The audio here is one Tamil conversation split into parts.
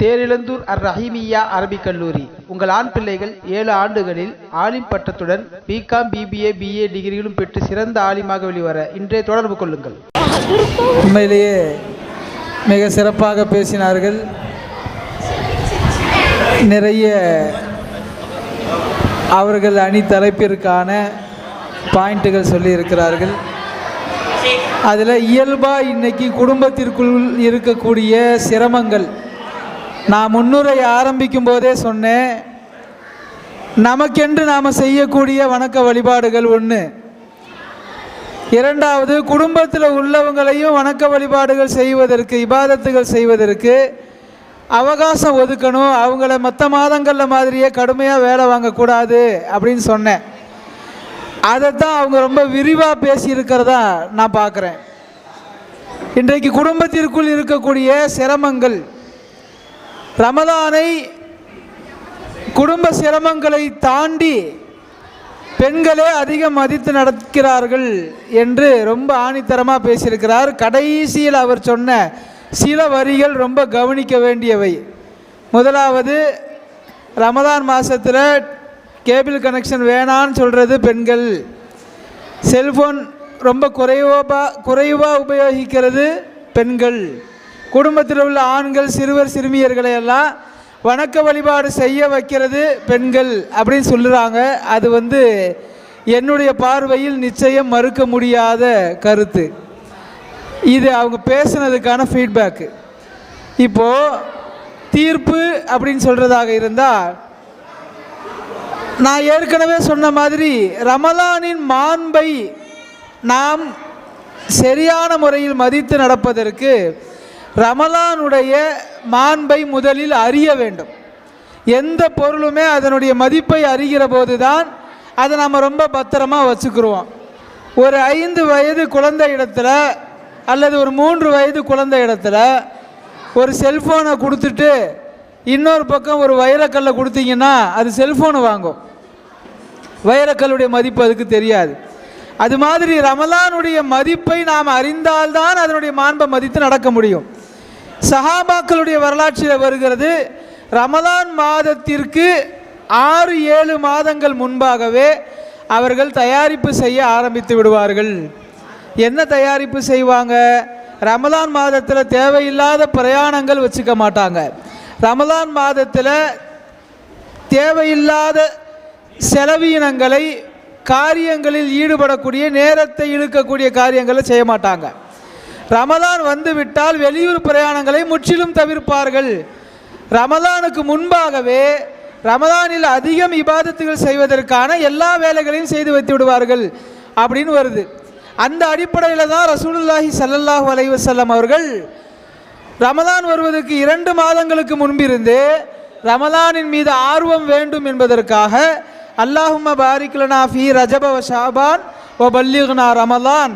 தேரிழந்தூர் அர் ரஹீமியா அரபிக் கல்லூரி. உங்கள் ஆண் பிள்ளைகள் ஏழு ஆண்டுகளில் ஆலிம் பட்டத்துடன் பிகாம் பிபிஏ பிஏ டிகிரிகளும் பெற்று சிறந்த ஆலிமாக வெளிவர இன்றைய தொடர்பு கொள்ளுங்கள். உண்மையிலேயே மிக சிறப்பாக பேசினார்கள். நிறைய அவர்கள் அணி தலைப்பிற்கான பாயிண்ட்டுகள் சொல்லியிருக்கிறார்கள். அதில் இயல்பாக இன்னைக்கு குடும்பத்திற்குள் இருக்கக்கூடிய சிரமங்கள் நான் முன்னுரை ஆரம்பிக்கும் போதே சொன்னேன் நமக்கென்று நாம் செய்யக்கூடிய வணக்க வழிபாடுகள் ஒன்று இரண்டாவது குடும்பத்தில் உள்ளவங்களையும் வணக்க வழிபாடுகள் செய்வதற்கு இபாதத்துகள் செய்வதற்கு அவகாசம் ஒதுக்கணும். அவங்கள மற்ற மாதங்களில் மாதிரியே கடுமையாக வேலை வாங்கக்கூடாது அப்படின்னு சொன்னேன். அதைத்தான் அவங்க ரொம்ப விரிவாக பேசியிருக்கிறதா நான் பார்க்குறேன் இன்றைக்கு குடும்பத்திற்குள் இருக்கக்கூடிய சிரமங்கள் ரமதானை குடும்ப சிரமங்களை தாண்டி பெண்களே அதிகம் மதித்து நடக்கிறார்கள் என்று ரொம்ப ஆணித்தரமாக பேசியிருக்கிறார். கடைசியில் அவர் சொன்ன சில வரிகள் ரொம்ப கவனிக்க வேண்டியவை. முதலாவது ரமதான் மாதத்தில் கேபிள் கனெக்ஷன் வேணான்னு சொல்கிறது பெண்கள். செல்ஃபோன் ரொம்ப குறைவாக குறைவாக உபயோகிக்கிறது பெண்கள். குடும்பத்தில் உள்ள ஆண்கள் சிறுவர் சிறுமியர்களை எல்லாம் வணக்க வழிபாடு செய்ய வைக்கிறது பெண்கள் அப்படின்னு சொல்லுறாங்க. அது வந்து என்னுடைய பார்வையில் நிச்சயம் மறுக்க முடியாத கருத்து. இது அவங்க பேசுனதுக்கான ஃபீட்பேக்கு இப்போது தீர்ப்பு அப்படின்னு சொல்கிறதாக இருந்தால் நான் ஏற்கனவே சொன்ன மாதிரி ரமலானின் மாண்பை நாம் சரியான முறையில் மதித்து நடப்பதற்கு ரமலானுடைய மாண்பை முதலில் அறிய வேண்டும். எந்த பொருளுமே அதனுடைய மதிப்பை அறிகிற போது தான் அதை நம்ம ரொம்ப பத்திரமாக வச்சுக்கிருவோம். ஒரு ஐந்து வயது குழந்தை இடத்துல அல்லது ஒரு மூன்று வயது குழந்தை இடத்துல ஒரு செல்ஃபோனை கொடுத்துட்டு இன்னொரு பக்கம் ஒரு வைரக்கல்லை கொடுத்தீங்கன்னா அது செல்ஃபோனை வாங்கும். வைரக்கல்லுடைய மதிப்பு அதுக்கு தெரியாது. அது மாதிரி ரமலானுடைய மதிப்பை நாம் அறிந்தால்தான் அதனுடைய மாண்பை மதித்து நடக்க முடியும். சஹாபாக்களுடைய வரலாற்றில் வருகிறது ரமலான் மாதத்திற்கு ஆறு ஏழு மாதங்கள் முன்பாகவே அவர்கள் தயாரிப்பு செய்ய ஆரம்பித்து விடுவார்கள். என்ன தயாரிப்பு செய்வாங்க? ரமலான் மாதத்தில் தேவையில்லாத பிரயாணங்கள் வச்சுக்க மாட்டாங்க. ரமலான் மாதத்தில் தேவையில்லாத செலவீனங்களை காரியங்களில் ஈடுபடக்கூடிய நேரத்தை இழுக்கக்கூடிய காரியங்களை செய்ய மாட்டாங்க. ரமதான் வந்துவிட்டால் வெளியூர் பிரயாணங்களை முற்றிலும் தவிர்ப்பார்கள். ரமதானுக்கு முன்பாகவே ரமதானில் அதிகம் இபாதத்துகள் செய்வதற்கான எல்லா வேலைகளையும் செய்து வைத்து விடுவார்கள் அப்படின்னு வருது. அந்த அடிப்படையில் தான் ரசூலுல்லாஹி சல்லல்லாஹு அலைவசல்லம் அவர்கள் ரமதான் வருவதற்கு இரண்டு மாதங்களுக்கு முன்பிருந்து ரமதானின் மீது ஆர்வம் வேண்டும் என்பதற்காக அல்லாஹும்ம பாரிக்லனா ஃபி ரஜப ஷாபான் ஓ பல்லிகுனா ரமதான்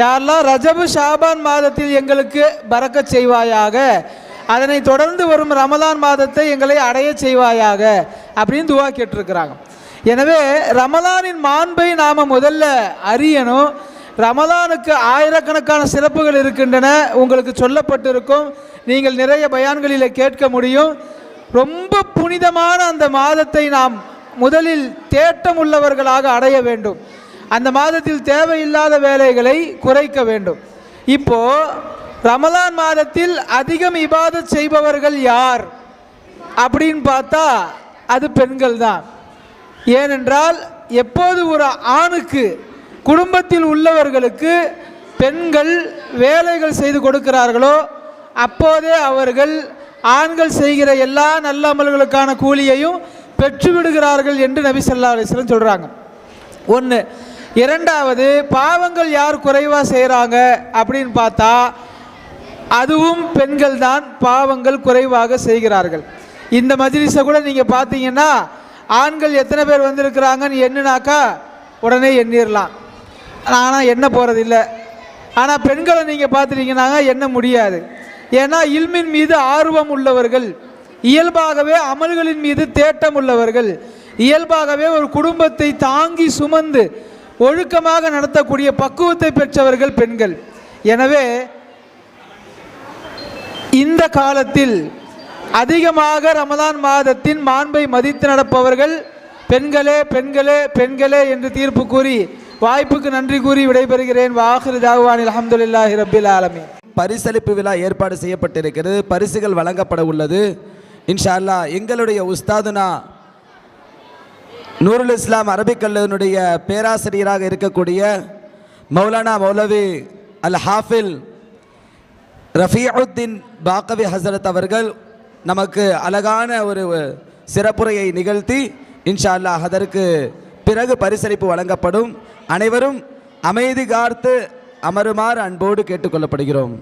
யாரெல்லாம் ரஜபு ஷாபான் மாதத்தில் எங்களுக்கு பறக்கச் செய்வாயாக அதனை தொடர்ந்து வரும் ரமலான் மாதத்தை எங்களை அடைய செய்வாயாக அப்படின்னு துவா கேட்டிருக்கிறாங்க. எனவே ரமலானின் மாண்பை நாம் முதல்ல அறியணும். ரமலானுக்கு ஆயிரக்கணக்கான சிறப்புகள் இருக்கின்றன உங்களுக்கு சொல்லப்பட்டிருக்கும். நீங்கள் நிறைய பயான்களில் கேட்க முடியும். ரொம்ப புனிதமான அந்த மாதத்தை நாம் முதலில் தேட்டம் உள்ளவர்களாக அடைய வேண்டும். அந்த மாதத்தில் தேவையில்லாத வேலைகளை குறைக்க வேண்டும். இப்போ ரமலான் மாதத்தில் அதிகம் இபாதத் செய்பவர்கள் யார்? அப்படின்னு பார்த்தா அது பெண்கள் தான். ஏனென்றால் எப்போது ஒரு ஆணுக்கு குடும்பத்தில் உள்ளவர்களுக்கு பெண்கள் வேலைகள் செய்து கொடுக்கிறார்களோ அப்போதே அவர்கள் ஆண்கள் செய்கிற எல்லா நல்ல அமல்களுக்கான கூலியையும் பெற்று விடுகிறார்கள் என்று நபி சொல்லா அலிஸ்லம் சொல்கிறாங்க ஒன்று இரண்டாவது பாவங்கள் யார் குறைவாக செய்கிறாங்க அப்படின்னு பார்த்தா அதுவும் பெண்கள் தான் பாவங்கள் குறைவாக செய்கிறார்கள். இந்த மஜ்லிஸை கூட நீங்கள் பார்த்தீங்கன்னா ஆண்கள் எத்தனை பேர் வந்திருக்கிறாங்கன்னு எண்ணுனாக்கா உடனே எண்ணிடலாம் ஆனால் எண்ண போகிறதில்ல ஆனால் பெண்களை நீங்கள் பார்த்துட்டீங்கன்னா எண்ண முடியாது. ஏன்னா இல்மின் மீது ஆர்வம் உள்ளவர்கள் இயல்பாகவே அமல்களின் மீது தேட்டம் உள்ளவர்கள் இயல்பாகவே ஒரு குடும்பத்தை தாங்கி சுமந்து ஒழுக்கமாக நடத்தக்கூடிய பக்குவத்தை பெற்றவர்கள் பெண்கள். எனவே இந்த காலத்தில் அதிகமாக ரமதான் மாதத்தின் மாண்பை மதித்து நடப்பவர்கள் பெண்களே பெண்களே பெண்களே என்று தீர்ப்பு கூறி வாய்ப்புக்கு நன்றி கூறி விடைபெறுகிறேன். வாஹிர் தாவானில் அஹமதுல்லாஹி ரபில் ஆலமி பரிசளிப்பு விழா ஏற்பாடு செய்யப்பட்டிருக்கிறது. பரிசுகள் வழங்கப்பட உள்ளது. இன்ஷா அல்லா எங்களுடைய உஸ்தாதுனா நூருல் இஸ்லாம் அரபிக் கல்லூரியினுடைய பேராசிரியராக இருக்கக்கூடிய மௌலானா மௌலவி அல் ஹாஃபில் ரஃபீஉத்தீன் பாக்கவி ஹசரத் அவர்கள் நமக்கு அழகான ஒரு சிறப்புரையை நிகழ்த்தி இன்ஷா அல்லாஹ் அதற்கு பிறகு பரிசளிப்பு வழங்கப்படும். அனைவரும் அமைதி காத்து அமருமாறு அன்போடு கேட்டுக்கொள்ளப்படுகிறோம்.